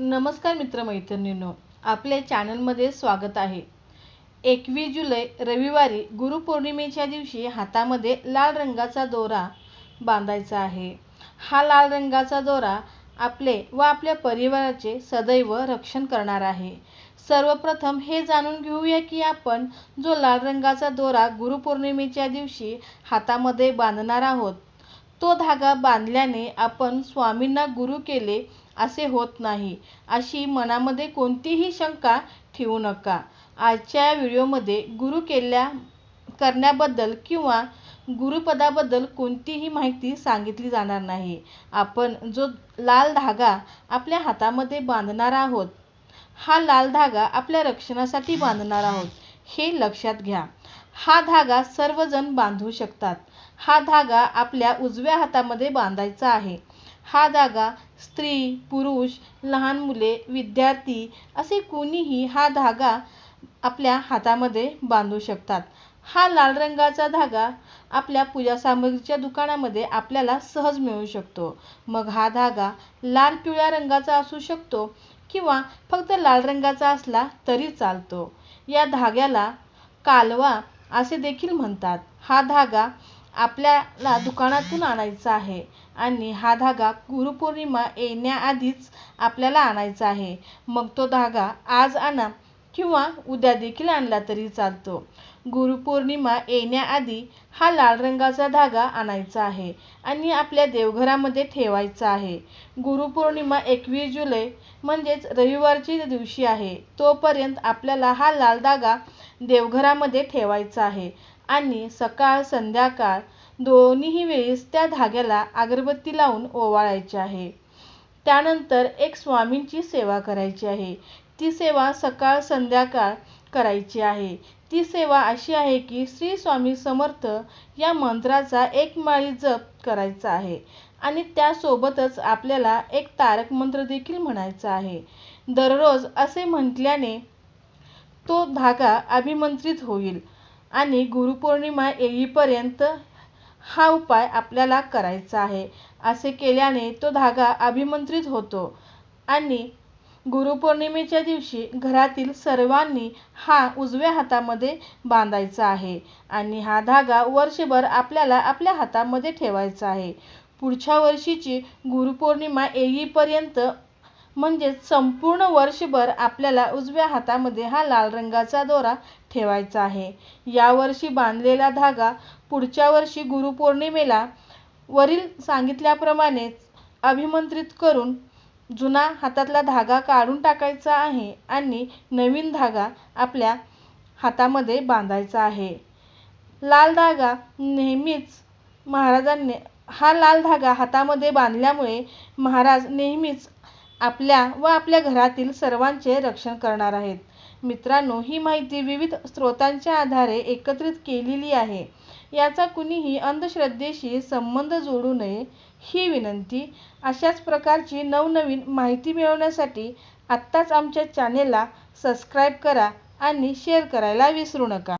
नमस्कार मित्रमैत्रिणींनो आपल्या चॅनलमध्ये स्वागत आहे. एकवीस जुलै रविवारी गुरुपौर्णिमेच्या दिवशी हातामध्ये लाल रंगाचा दोरा बांधायचा आहे. हा लाल रंगाचा दोरा आपले व आपल्या परिवाराचे सदैव रक्षण करणार आहे. सर्वप्रथम हे जाणून घेऊया की आपण जो लाल रंगाचा दोरा गुरुपौर्णिमेच्या दिवशी हातामध्ये बांधणार आहोत तो धागा बांधल्याने आपण स्वामींना गुरु केले असे होत नाही अशी मनामध्ये कोणतीही शंका ठेवू नका. आजच्या या व्हिडिओमध्ये गुरु केल्या करण्याबद्दल किंवा गुरुपदाबद्दल कोणतीही माहिती सांगितली जाणार नाही. आपण जो लाल धागा आपल्या हातामध्ये बांधणार आहोत हा लाल धागा आपल्या रक्षणासाठी बांधणार आहोत हे लक्षात घ्या. हा धागा सर्वजण बांधू शकतात. हा धागा आपल्या उजव्या हातामध्ये बांधायचा आहे. हा धागा स्त्री पुरुष लहान मुले विद्यार्थी असे कोणीही हा धागा आपल्या हातामध्ये बांधू शकतात. हा लाल रंगाचा धागा आपल्या पूजा सामग्रीच्या दुकानामध्ये आपल्याला सहज मिळू शकतो. मग हा धागा लाल पिवळ्या रंगाचा असू शकतो किंवा फक्त लाल रंगाचा असला तरी चालतो. या धाग्याला कालवा असे देखील म्हणतात. हा धागा आपल्याला दुकानातून आणायचा आहे. आणि हा धागा गुरुपौर्णिमा येण्याआधीच आपल्याला आणायचा आहे. मग तो धागा आज आणा किंवा उद्या देखील आणला तरी चालतो. गुरुपौर्णिमा येण्याआधी हा लाल रंगाचा धागा आणायचा आहे आणि आपल्या देवघरामध्ये ठेवायचा आहे. गुरुपौर्णिमा एकवीस जुलै म्हणजेच रविवारची दिवशी आहे. तोपर्यंत आपल्याला हा लाल धागा देवघरामध्ये ठेवायचा आहे. आणि सकाळ संध्याकाळ दोन्हीही वेळेस त्या धाग्याला अगरबत्ती लावून ओवाळायचे आहे. त्यानंतर एक स्वामींची सेवा करायची आहे. ती सेवा सकाळ संध्याकाळ करायची आहे. ती सेवा अशी आहे की श्री स्वामी समर्थ या मंत्राचा एक माळी जप करायचा आहे आणि त्यासोबतच आपल्याला एक तारक मंत्र देखील म्हणायचा आहे. दररोज असे म्हटल्याने तो धागा अभिमंत्रित होईल. आणि गुरुपौर्णिमा येईपर्यंत हा उपाय आपल्याला करायचा आहे. असे केल्याने तो धागा अभिमंत्रित होतो आणि गुरुपौर्णिमेच्या दिवशी घरातील सर्वांनी हा उजव्या हातामध्ये बांधायचा आहे आणि हा धागा वर्षभर आपल्याला आपल्या हातामध्ये ठेवायचा आहे. पुढच्या वर्षीची गुरुपौर्णिमा येईपर्यंत म्हणजेच संपूर्ण वर्षभर आपल्याला उजव्या हातामध्ये हा लाल रंगाचा दोरा ठेवायचा आहे. यावर्षी बांधलेला धागा पुढच्या वर्षी गुरुपौर्णिमेला वरील सांगितल्याप्रमाणे अभिमंत्रित करून जुना हातातला धागा काढून टाकायचा आहे आणि नवीन धागा आपल्या हातामध्ये बांधायचा आहे. लाल धागा नेहमीच महाराजांनी हा लाल धागा हातामध्ये बांधल्यामुळे महाराज नेहमीच आपल्या व आपल्या घरातील सर्वांचे रक्षण करणार आहेत. मित्रांनो ही माहिती विविध स्रोतांच्या आधारे एकत्रित केलेली आहे. याचा कुणीही अंधश्रद्धेशी संबंध जोडू नये ही विनंती. अशाच प्रकारची नवनवीन माहिती मिळवण्यासाठी आत्ताच आमच्या चॅनेलला सबस्क्राईब करा आणि शेअर करायला विसरू नका.